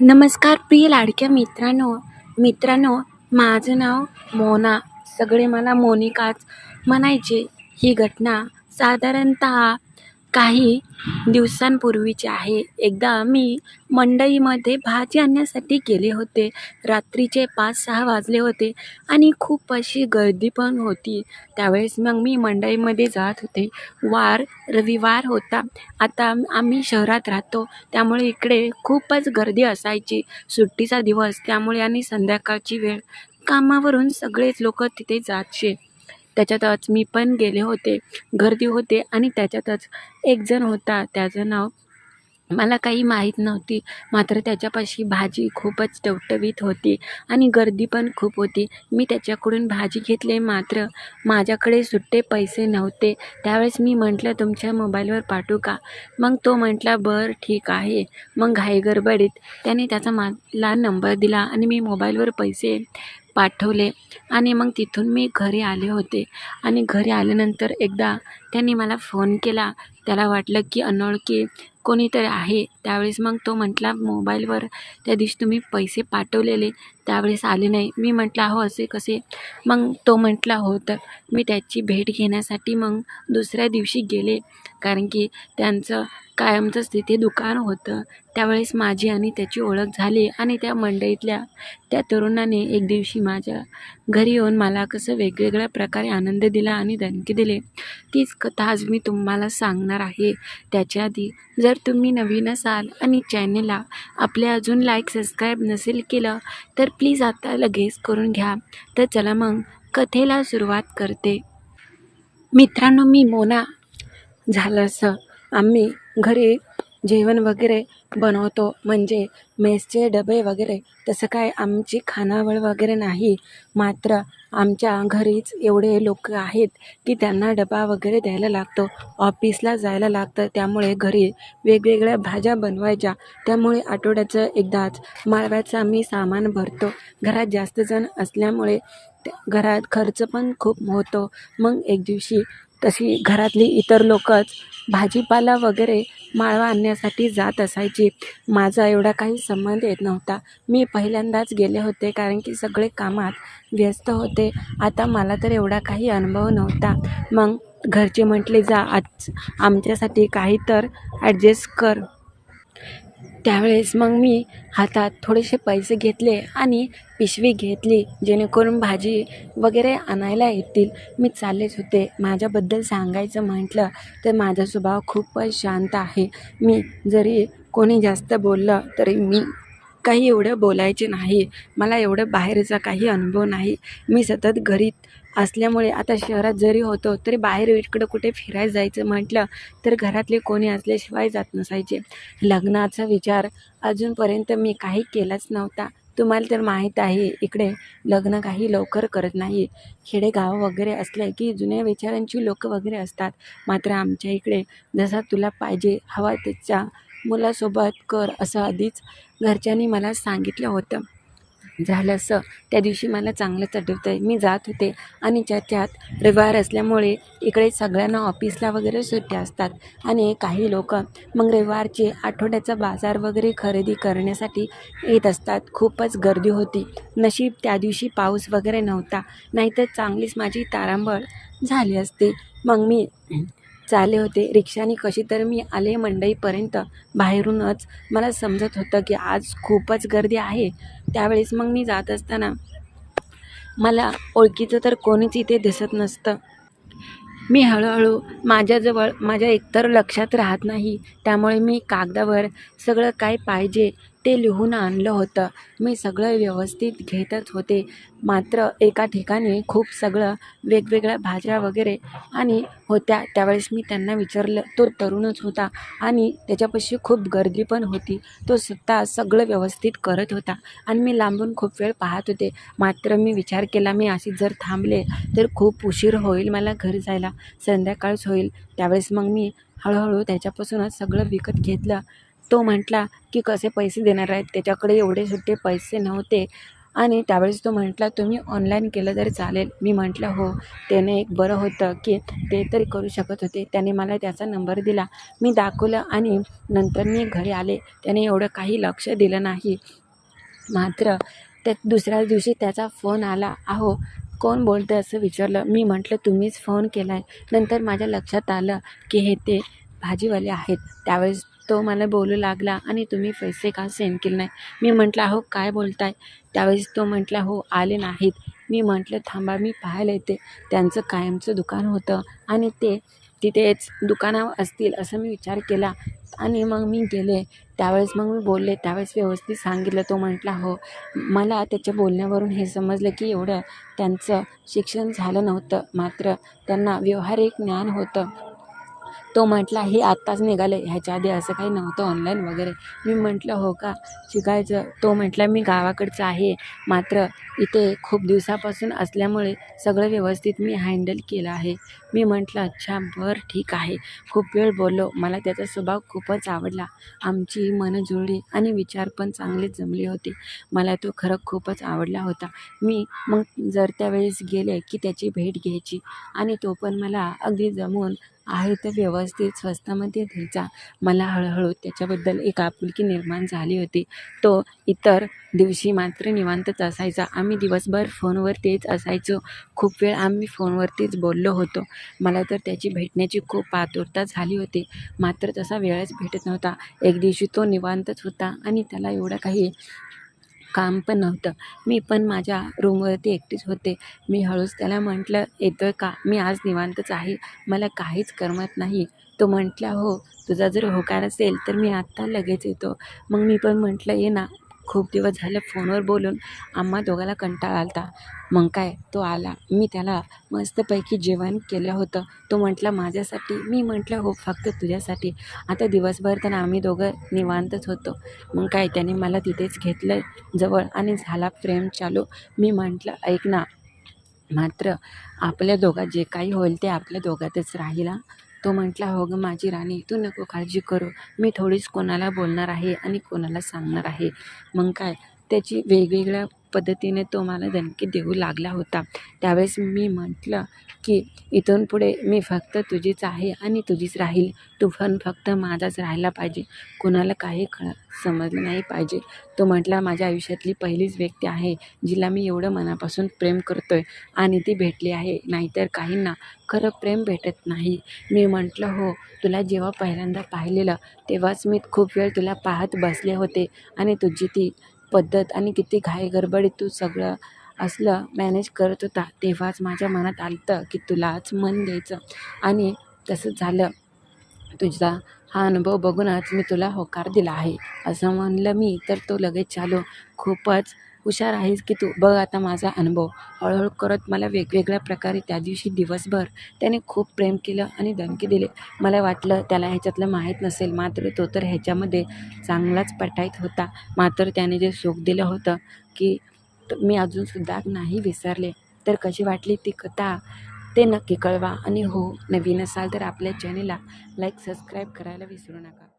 नमस्कार प्रिय लाडक्या मित्रांनो. मित्रांनो माझं नाव मोना. सगळे मला मोनिकाच म्हणायचे. ही घटना साधारणत काही दिवसांपूर्वीचे आहे. एकदा मी मंडईमध्ये भाजी आणण्यासाठी गेले होते. रात्रीचे पाच सहा वाजले होते आणि खूप अशी गर्दी पण होती. त्यावेळेस मग मी मंडईमध्ये जात होते. वार रविवार होता. आता आम्ही शहरात राहतो. त्यामुळे इकडे खूपच गर्दी असायची. सुट्टीचा दिवस. त्यामुळे आणि संध्याकाळची वेळ. कामावरून सगळेच लोक तिथे जातचे त्याच्यातच मी पण गेले होते गर्दी होते आणि त्याच्यातच एक जण होता त्याचं नाव मला काही माहीत नव्हती. मात्र त्याच्यापाशी भाजी खूपच टवटवीत होती आणि गर्दी पण खूप होती. मी त्याच्याकडून भाजी घेतले मात्र माझ्याकडे सुट्टे पैसे नव्हते. त्यावेळेस मी म्हटलं तुमच्या मोबाईलवर पाठवू का? मग तो म्हटला बरं ठीक आहे. मग घाईगडबडीत त्याने त्याचा मला नंबर दिला आणि मी मोबाईलवर पैसे पाठवले. आणि मग तिथून मी घरी आले होते. आणि घरी आल्यानंतर एकदा त्यांनी मला फोन केला. त्याला वाटलं की अनोळखी कोणीतरी आहे. त्यावेळेस मग तो म्हटला मोबाईलवर त्या दिवशी तुम्ही पैसे पाठवलेले. त्यावेळेस आले नाही. मी म्हटलं अहो असे कसे? मग तो म्हटला हो तर मी त्याची भेट घेण्यासाठी मग दुसऱ्या दिवशी गेले. कारण की त्यांचं कायमचंच तिथे दुकान होतं. त्यावेळेस माझी आणि त्याची ओळख झाली आणि त्या मंडईतल्या त्या तरुणाने एक दिवशी माझ्या घरी येऊन मला कसं वेगवेगळ्या प्रकारे आनंद दिला आणि धमकी दिले. तीच कथा आज मी तुम्हाला सांगणार आहे. त्याच्या आधी जर तुम्ही नवीन असाल आणि चॅनेलला आपले अजून लाईक सबस्क्राईब नसेल केलं तर प्लीज आता लगेच करून घ्या. तर चला मग कथेला सुरुवात करते. मित्रांनो मी मोना. झालं असं. आम्ही घरी जेवण वगैरे बनवतो. म्हणजे मेसचे डबे वगैरे. तसं काय आमची खानावळ वगैरे नाही. मात्र आमच्या घरीच एवढे लोक आहेत की त्यांना डबा वगैरे द्यायला लागतो. ऑफिसला जायला लागतं. त्यामुळे घरी वेगवेगळ्या भाज्या बनवायच्या. त्यामुळे आठवड्याचं एकदाच माळव्याचं आम्ही सामान भरतो. घरात जास्त जण असल्यामुळे घरात खर्च पण खूप होतो. मग एक दिवशी तशी घरातली इतर लोकच भाजीपाला वगैरे माळवा आणण्यासाठी जात असायची. माझा एवढा काही संबंध येत नव्हता. मी पहिल्यांदाच गेले होते कारण की सगळे कामात व्यस्त होते. आता मला तर एवढा काही अनुभव नव्हता. मग घरचे म्हटले जा आज आमच्यासाठी काही तर ॲडजस्ट कर. त्यावेळेस मग मी हातात थोडेसे पैसे घेतले आणि पिशवी घेतली जेणेकरून भाजी वगैरे आणायला येतील. मी चाललेच होते. माझ्याबद्दल सांगायचं म्हटलं तर माझा स्वभाव खूपच शांत आहे. मी जरी कोणी जास्त बोललं तरी मी काही एवढं बोलायचे नाही. मला एवढं बाहेरचा काही अनुभव नाही. मी सतत घरी असल्यामुळे आता शहरात जरी होतो तरी बाहेर इकडं कुठे फिरायला जायचं म्हटलं तर घरातले कोणी असल्याशिवाय जात नसायचे. लग्नाचा विचार अजूनपर्यंत मी काही केलाच नव्हता. तुम्हाला तर माहीत आहे इकडे लग्न काही लवकर करत नाही. खेडेगाव वगैरे असले की जुन्या विचारांची लोक वगैरे असतात. मात्र आमच्या इकडे जसा तुला पाहिजे हवा त्याचा मुलासोबत कर असं आधीच घरच्यांनी मला सांगितलं होतं. झालं असं. त्या दिवशी मला चांगलंच आठवतं आहे मी जात होते आणि त्याच्यात रविवार असल्यामुळे इकडे सगळ्यांना ऑफिसला वगैरे सुट्ट्या असतात आणि काही लोक मग रविवारचे आठवड्याचा बाजार वगैरे खरेदी करण्यासाठी येत असतात. खूपच गर्दी होती. नशीब त्या दिवशी पाऊस वगैरे नव्हता. नाहीतर चांगलीच माझी तारांबळ झाली असती. मग मी चाले होते. रिक्षाने कशी तर मी आले मंडईपर्यंत. बाहेरूनच मला समजत होतं की आज खूपच गर्दी आहे. त्यावेळेस मग मी जात असताना मला ओळखीचं तर कोणीच इथे दिसत नसतं. मी हळूहळू माझ्याजवळ माझ्या एकतर लक्षात राहत नाही. त्यामुळे मी कागदावर सगळं काय पाहिजे ते लिहून आणलं होतं. मी सगळं व्यवस्थित घेतच होते. मात्र एका ठिकाणी खूप सगळं वेगवेगळ्या भाज्या वगैरे आणि होत्या. त्यावेळेस मी त्यांना विचारलं. तो तरुणच होता आणि त्याच्यापाशी खूप गर्दी पण होती. तो सुद्धा सगळं व्यवस्थित करत होता आणि मी लांबून खूप वेळ पाहत होते. मात्र मी विचार केला मी अशी जर थांबले तर खूप उशीर होईल मला घरी जायला. संध्याकाळच होईल. त्यावेळेस मग मी हळूहळू त्याच्यापासूनच सगळं विकत घेतलं. तो म्हटला की कसे पैसे देणार आहेत? त्याच्याकडे एवढे सुट्टे पैसे नव्हते. आणि त्यावेळेस तो म्हटला तुम्ही ऑनलाईन केलं तरी चालेल. मी म्हटलं हो. त्याने एक बरं होतं की ते तरी करू शकत होते. त्याने मला त्याचा नंबर दिला. मी दाखवलं आणि नंतर मी घरी आले. त्याने एवढं काही लक्ष दिलं नाही. मात्र त्या दुसऱ्या दिवशी त्याचा फोन आला. अहो कोण बोलतं असं विचारलं? मी म्हटलं तुम्हीच फोन केला आहे नंतर माझ्या लक्षात आलं की हे ते भाजीवाले आहेत. त्यावेळेस तो मला बोलू लागला आणि तुम्ही पैसे का सेंड केले नाही? मी म्हटलं अहो काय बोलताय? त्यावेळेस तो म्हटला हो आले नाहीत. मी म्हटलं थांबा मी पाहायला येते. त्यांचं कायमचं दुकान होतं आणि ते तिथेच दुकानावर असतील असं मी विचार केला. आणि मग मी गेले. त्यावेळेस मग मी बोलले त्यावेळेस व्यवस्थित सांगितलं. तो म्हटला हो मला त्याच्या बोलण्यावरून हे समजलं की एवढं त्यांचं शिक्षण झालं नव्हतं. मात्र त्यांना व्यावहारिक ज्ञान होतं. तो म्हटला हे आत्ताच निघाले. ह्याच्या आधी असं काही नव्हतं ऑनलाईन वगैरे. मी म्हटलं हो का? शिकायचं. तो म्हटला मी गावाकडचं आहे. मात्र इथे खूप दिवसापासून असल्यामुळे सगळं व्यवस्थित मी हँडल केलं आहे. मी म्हटलं अच्छा बरं ठीक आहे. खूप वेळ बोललो. मला त्याचा स्वभाव खूपच आवडला. आमची मनं जुळली आणि विचार पण चांगले जमले होते. मला तो खरं खूपच आवडला होता. मी मग जर त्यावेळेस गेले की त्याची भेट घ्यायची. आणि तो पण मला अगदी जमून आहे तर व्यवस्थित स्वस्तामध्ये द्यायचा. मला हळूहळू त्याच्याबद्दल एक आपुलकी निर्माण झाली होती. तो इतर दिवशी मात्र निवांतच असायचा. आम्ही दिवसभर फोनवर तेच असायचो. खूप वेळ आम्ही फोनवरतीच बोललो होतो. मला तर त्याची भेटण्याची खूप आतुरता झाली होती. मात्र तसा वेळच भेटत नव्हता. एक दिवशी तो निवांतच होता आणि त्याला एवढं काही काम पण नव्हतं. मी पण माझ्या रूमवरती एकटीच होते. मी हळूच त्याला म्हटलं येतो आहे का? मी आज निवांतच आहे. मला काहीच करमत नाही. तो म्हटला हो तुझा जर होकार असेल तर मी आत्ता लगेच येतो. मग मी पण म्हटलं ये ना खूप दिवस झालं फोनवर बोलून आम्हा दोघाला कंटाळा आलता. मग काय? तो आला. मी त्याला मस्तपैकी जेवण केलं होतं. तो म्हटला माझ्यासाठी. मी म्हटलं हो फक्त तुझ्यासाठी. आता दिवसभर तर आम्ही दोघं निवांतच होतो. मग काय? त्याने मला तिथेच घेतलं जवळ आणि झाला प्रेम चालू. मी म्हटलं ऐक ना मात्र आपल्या दोघात जे काही होईल ते आपल्या दोघातच राहिला तो म्हटला हो गं माझी राणी तू नको काळजी करू. मी थोडीच कोणाला बोलणार आहे आणि कोणाला सांगणार आहे. मग काय त्याची वेगवेगळ्या पद्धतीने तो मला धमकी देऊ लागला होता. त्यावेळेस मी म्हटलं की इथून पुढे मी फक्त तुझीच आहे आणि तुझीच राहील. तू पण फक्त माझाच राहायला पाहिजे. कोणाला काही ख समजलं नाही पाहिजे. तो म्हटला माझ्या आयुष्यातली पहिलीच व्यक्ती आहे जिला मी एवढं मनापासून प्रेम करतो आहे आणि ती भेटली आहे. नाहीतर काहींना खरं प्रेम भेटत नाही. मी म्हटलं हो तुला जेव्हा पहिल्यांदा पाहिलेलं तेव्हाच मी खूप वेळ तुला पाहत बसले होते आणि तुझी ती पद्धत आणि किती घाईगडबडीत तू सगळं असलं मॅनेज करत होता तेव्हाच माझ्या मनात आलं की तुलाच मन द्यायचं. आणि तसं झालं. तुझा हा अनुभव बघूनच मी तुला होकार दिला आहे. असं म्हणलं मी तर तो लगेच चालू. खूपच हुशार आहेस की तू? बघ आता माझा अनुभव. हळूहळू करत मला वेगवेगळ्या प्रकारे त्या दिवशी दिवसभर त्याने खूप प्रेम केलं आणि धमकी दिले. मला वाटलं त्याला ह्याच्यातलं माहीत नसेल मात्र तो तर ह्याच्यामध्ये चांगलाच पटाईत होता. मात्र त्याने जे सुख दिलं होतं की मी अजूनसुद्धा नाही विसरले. तर कशी वाटली ती कथा? ते नक्की कळवा. आणि हो नवीन असाल तर आपल्या चॅनेलला लाईक सबस्क्राईब करायला विसरू नका.